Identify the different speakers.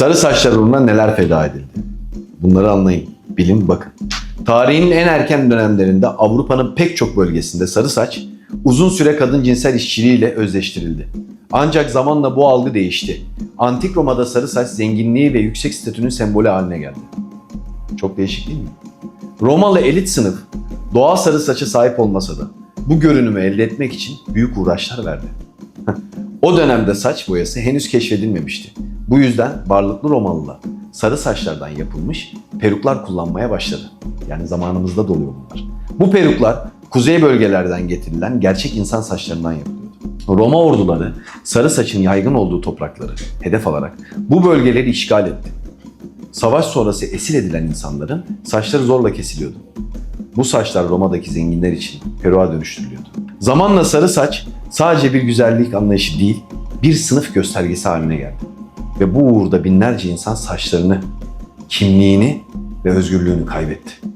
Speaker 1: Sarı saçlar uğruna neler feda edildi? Bunları anlayın, bilin bakın. Tarihin en erken dönemlerinde Avrupa'nın pek çok bölgesinde sarı saç uzun süre kadın cinsel işçiliğiyle özleştirildi. Ancak zamanla bu algı değişti. Antik Roma'da sarı saç zenginliği ve yüksek statünün sembolü haline geldi. Çok değişik değil mi? Romalı elit sınıf doğal sarı saça sahip olmasa da bu görünümü elde etmek için büyük uğraşlar verdi. o dönemde saç boyası henüz keşfedilmemişti. Bu yüzden varlıklı Romalılar sarı saçlardan yapılmış peruklar kullanmaya başladı. Yani zamanımızda doluyor bunlar. Bu peruklar kuzey bölgelerden getirilen gerçek insan saçlarından yapılıyordu. Roma orduları sarı saçın yaygın olduğu toprakları hedef alarak bu bölgeleri işgal etti. Savaş sonrası esir edilen insanların saçları zorla kesiliyordu. Bu saçlar Roma'daki zenginler için peruğa dönüştürülüyordu. Zamanla sarı saç sadece bir güzellik anlayışı değil, bir sınıf göstergesi haline geldi. Ve bu uğurda binlerce insan saçlarını, kimliğini ve özgürlüğünü kaybetti.